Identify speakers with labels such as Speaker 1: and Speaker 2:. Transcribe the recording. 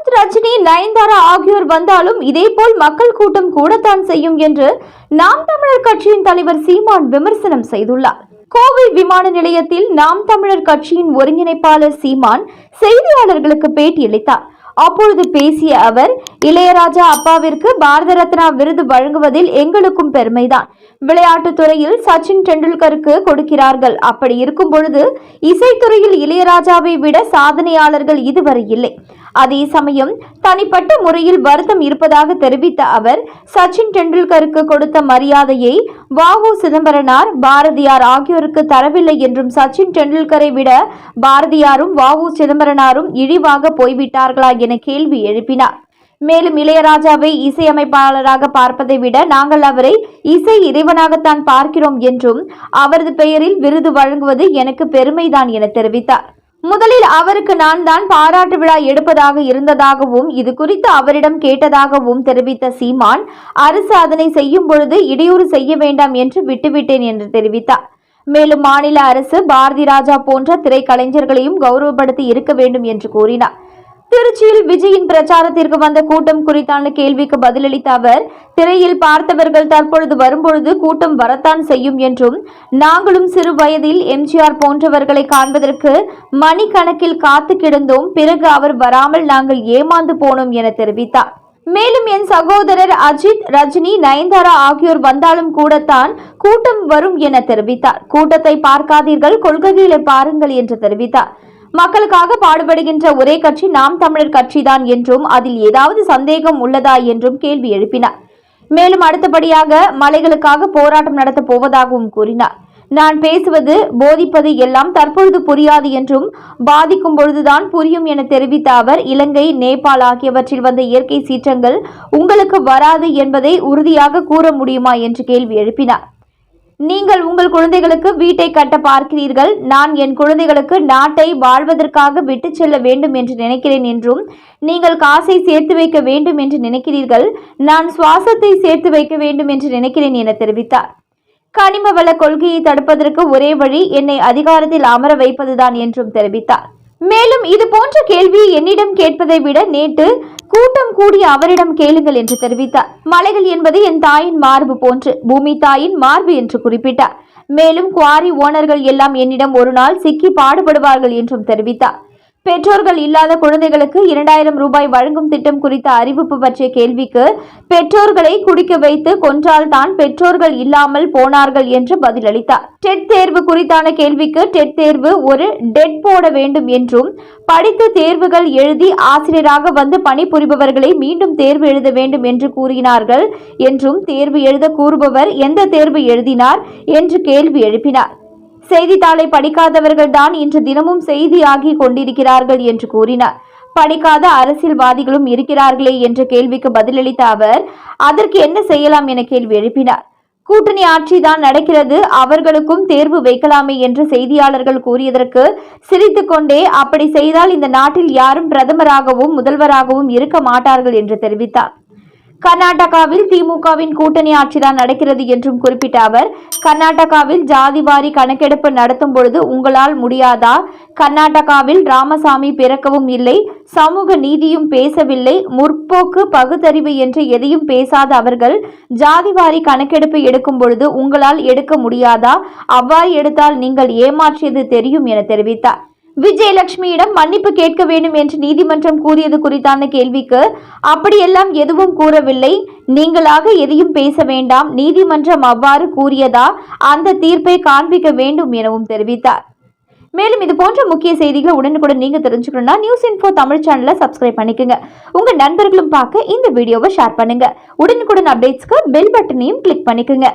Speaker 1: அஜித் ரஜினி நயன்தாரா ஆகியோர் வந்தாலும் இதேபோல் மக்கள் கூட்டம் கூடத்தான் செய்யும் என்று நாம் தமிழர் கட்சியின் தலைவர் சீமான் விமர்சனம் செய்துள்ளார். கோவை விமான நிலையத்தில் நாம் தமிழர் கட்சியின் ஒருங்கிணைப்பாளர் சீமான் செய்தியாளர்களுக்கு பேட்டியளித்தார் அப்பொழுது பேசிய அவர் இளையராஜா அப்பாவிற்கு பாரத ரத்னா விருது வழங்குவதில் எங்களுக்கும் பெருமைதான். விளையாட்டுத் துறையில் சச்சின் டெண்டுல்கருக்கு கொடுக்கிறார்கள். அப்படி இருக்கும் பொழுது இசைத்துறையில் இளையராஜாவை விட சாதனையாளர்கள் இதுவரை இல்லை. அதே சமயம் தனிப்பட்ட முறையில் வருத்தம் இருப்பதாக தெரிவித்த அவர் சச்சின் டெண்டுல்கருக்கு கொடுத்த மரியாதையை வாவு சிதம்பரனார் பாரதியார் ஆகியோருக்கு தரவில்லை என்றும் சச்சின் டெண்டுல்கரை விட பாரதியாரும் வாவு சிதம்பரனாரும் இழிவாக போய்விட்டார்களா என கேள்வி எழுப்பினார். மேலும் இளையராஜாவை இசையமைப்பாளராக பார்ப்பதை விட நாங்கள் அவரை இசை இறைவனாகத்தான் பார்க்கிறோம் என்றும் அவரது பெயரில் விருது வழங்குவது எனக்கு பெருமைதான் என தெரிவித்தார். முதலில் அவருக்கு நான் தான் பாராட்டு விழா எடுப்பதாக இருந்ததாகவும் இது குறித்து அவரிடம் கேட்டதாகவும் தெரிவித்த சீமான் அரசு அதனை செய்யும் பொழுது இடையூறு செய்ய வேண்டாம் என்று விட்டுவிட்டேன் என்று தெரிவித்தார். மேலும் மாநில அரசு பாரதி ராஜா போன்ற திரைக்கலைஞர்களையும் கௌரவப்படுத்தி இருக்க வேண்டும் என்று கூறினார். திருச்சியில் விஜயின் பிரச்சாரத்திற்கு வந்த கூட்டம் குறித்தான கேள்விக்கு பதிலளித்த அவர் திரையில் பார்த்தவர்கள் தற்பொழுது வரும்பொழுது கூட்டம் வரத்தான் செய்யும் என்றும் நாங்களும் சிறு வயதில் எம்ஜிஆர் போன்றவர்களை காண்பதற்கு மணிக்கணக்கில் காத்து கிடந்தோம் பிறகு அவர் வராமல் நாங்கள் ஏமாந்து போனோம் என தெரிவித்தார். மேலும் என் சகோதரர் அஜித் ரஜினி நயன்தாரா ஆகியோர் வந்தாலும் கூடத்தான் கூட்டம் வரும் என தெரிவித்தார். கூட்டத்தை பார்க்காதீர்கள் கொள்கைகளை பாருங்கள் என்று தெரிவித்தார். மக்களுக்காக பாடுபடுகின்ற ஒரே கட்சி நாம் தமிழர் கட்சிதான் என்றும் அதில் ஏதாவது சந்தேகம் உள்ளதா என்றும் கேள்வி எழுப்பினார். மேலும் அடுத்தபடியாக மலைகளுக்காக போராட்டம் நடத்தப் போவதாகவும் கூறினார். நான் பேசுவது போதிப்பது எல்லாம் தற்பொழுது புரியாது என்றும் பாதிக்கும் பொழுதுதான் புரியும் என தெரிவித்த அவர் இலங்கை நேபாள் ஆகியவற்றில் வந்த இயற்கை சீற்றங்கள் உங்களுக்கு வராது என்பதை உறுதியாக கூற முடியுமா என்று கேள்வி எழுப்பினார். நீங்கள் உங்கள் குழந்தைகளுக்கு வீட்டை கட்ட பார்க்கிறீர்கள். நான் என் குழந்தைகளுக்கு நாட்டை வாழ்வதற்காக விட்டுச் செல்ல வேண்டும் என்று நினைக்கிறேன் என்றும் நீங்கள் காசை சேர்த்து வைக்க வேண்டும் என்று நினைக்கிறீர்கள். நான் சுவாசத்தை சேர்த்து வைக்க வேண்டும் என்று நினைக்கிறேன் என தெரிவித்தார். கனிம வள கொள்கையை தடுப்பதற்கு ஒரே வழி என்னை அதிகாரத்தில் அமர வைப்பதுதான் என்றும் தெரிவித்தார். மேலும் இது போன்ற கேள்வியை என்னிடம் கேட்பதை விட நேற்று கூட்டம் கூடி அவரிடம் கேளுங்கள் என்று தெரிவித்தார். மலைகள் என்பது என் தாயின் மார்பு போன்று பூமி தாயின் மார்பு என்று குறிப்பிட்டார். மேலும் குவாரி ஓனர்கள் எல்லாம் என்னிடம் ஒரு நாள் சிக்கி பாடுபடுவார்கள் என்றும் தெரிவித்தார். பெற்றோர்கள் இல்லாத குழந்தைகளுக்கு இரண்டாயிரம் ரூபாய் வழங்கும் திட்டம் குறித்த அறிவிப்பு பற்றிய கேள்விக்கு பெற்றோர்களை குடிக்க வைத்து கொன்றால் தான் பெற்றோர்கள் இல்லாமல் போனார்கள் என்று பதிலளித்தார். டெட் தேர்வு குறித்தான கேள்விக்கு டெட் தேர்வு ஒரு டெட் போட வேண்டும் என்றும் படித்த தேர்வுகள் எழுதி ஆசிரியராக வந்து பணிபுரிபவர்களை மீண்டும் தேர்வு எழுத வேண்டும் என்று கூறினார்கள் என்றும் தேர்வு எழுத கூறுபவர் எந்த தேர்வு எழுதினார் என்று கேள்வி எழுப்பினார். செய்தித்தாளை படிக்காதவர்கள் தான் இன்று தினமும் செய்தியாகி கொண்டிருக்கிறார்கள் என்று கூறினார். படிக்காத அரசியல்வாதிகளும் இருக்கிறார்களே என்ற கேள்விக்கு பதிலளித்த அவர் அதற்கு என்ன செய்யலாம் என கேள்வி எழுப்பினார். கூட்டணி ஆட்சிதான் நடக்கிறது அவர்களுக்கும் தேர்வு வைக்கலாமே என்று செய்தியாளர்கள் கூறியதற்கு சிரித்துக்கொண்டே அப்படி செய்தால் இந்த நாட்டில் யாரும் பிரதமராகவும் முதல்வராகவும் இருக்க மாட்டார்கள் என்று தெரிவித்தார். கர்நாடகாவில் திமுகவின் கூட்டணி ஆட்சிதான் நடக்கிறது என்றும் குறிப்பிட்ட அவர் கர்நாடகாவில் ஜாதிவாரி கணக்கெடுப்பு நடத்தும் பொழுது உங்களால் முடியாதா? கர்நாடகாவில் ராமசாமி பிறக்கவும் இல்லை சமூக நீதியும் பேசவில்லை முற்போக்கு பகுத்தறிவு என்று எதையும் பேசாத அவர்கள் ஜாதிவாரி கணக்கெடுப்பு எடுக்கும் பொழுது உங்களால் எடுக்க முடியாதா? அவ்வாறு எடுத்தால் நீங்கள் ஏமாற்றியது தெரியும் என தெரிவித்தார். விஜயலட்சுமியிடம் மன்னிப்பு கேட்க வேண்டும் என்று நீதிமன்றம் கூறியது குறித்தான கேள்விக்கு அப்படியெல்லாம் எதுவும் கூறவில்லை. நீங்களாக எதையும் பேச வேண்டாம். நீதிமன்றம் அவ்வாறு கூறியதா? அந்த தீர்ப்பை காண்பிக்க வேண்டும் எனவும் தெரிவித்தார். மேலும் இது போன்ற முக்கிய செய்திகளை உடனுக்குடன் நீங்க தெரிஞ்சுக்கணும்னா நியூஸ் இன்ஃபோ தமிழ் சேனலை சப்ஸ்கிரைப் பண்ணிக்கோங்க. உங்க நண்பர்களும் பார்க்க இந்த வீடியோவை ஷேர் பண்ணுங்க. உடனுக்குடன் அப்டேட்ஸ்க்கு பெல் பட்டனையும் கிளிக் பண்ணிக்கோங்க.